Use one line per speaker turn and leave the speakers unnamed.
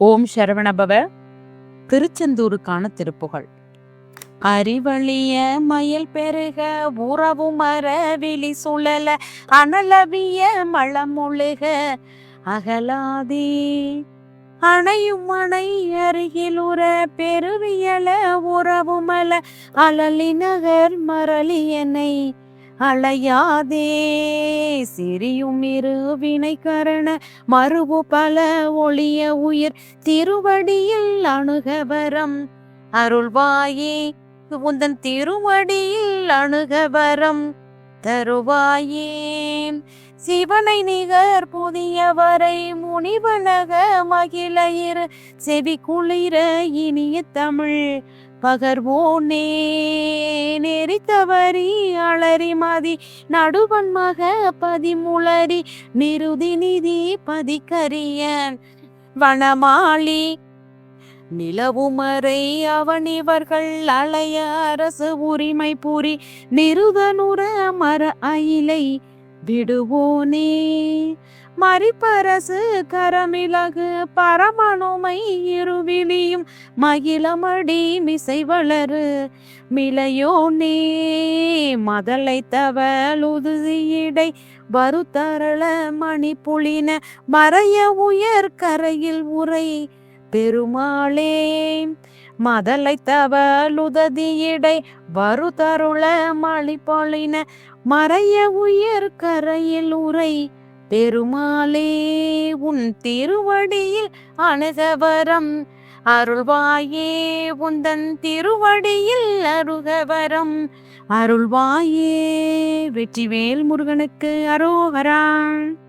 ஓம் சரவணபவ திருச்செந்தூருக்கான திருப்புகள் அறிவழிய மயில் பெருக உறவு மர விழி சுழல அனலவிய மளமொழுக அகலாதே அணையும் அணை அருகிலுற பெருவியல உறவுமல அலலி நகர் மரளியனை அலையாதே. சிறியும் இரு வினைக்கரண மறுபு பல ஒளிய உயிர் திருவடியில் அணுகவரம். அருள்வாயே உந்தன் திருவடியில் அணுகவரம். தருவாயே சிவனை நிகர் புதியவரை முனிவனக மகிழயிர் செவி குளிர இனிய தமிழ் பகர்வோனே. நெறித்தவரி அலறி மதி நடுவன் மக பதிமுளரி நிருதி நிதி பதிக்கரியன். வனமாளி நிலவுமறை அவனிவர்கள் அலைய அரசு உரிமை புரி நிருதனுர மர அயிலை விடுவோனே. மறிப்பரசு கரமிலகு பரமனுமை இருவிலியும் மகிழமடி மிசை வளரு. மிளையோனே மதலை தவழுதுதியிடை வருத்தரள மணி புளின மறைய உயர் கரையில் உரை பெருமாளே மதலை தவழுததியிடை வருதருள மணி மறைய உயர் கரையில் உரை பெருமாளே உன் திருவடியில் அணுகவரம் அருள்வாயே உந்தன் திருவடியில் அருகவரம் அருள்வாயே வெற்றிவேல் முருகனுக்கு அரோகரான்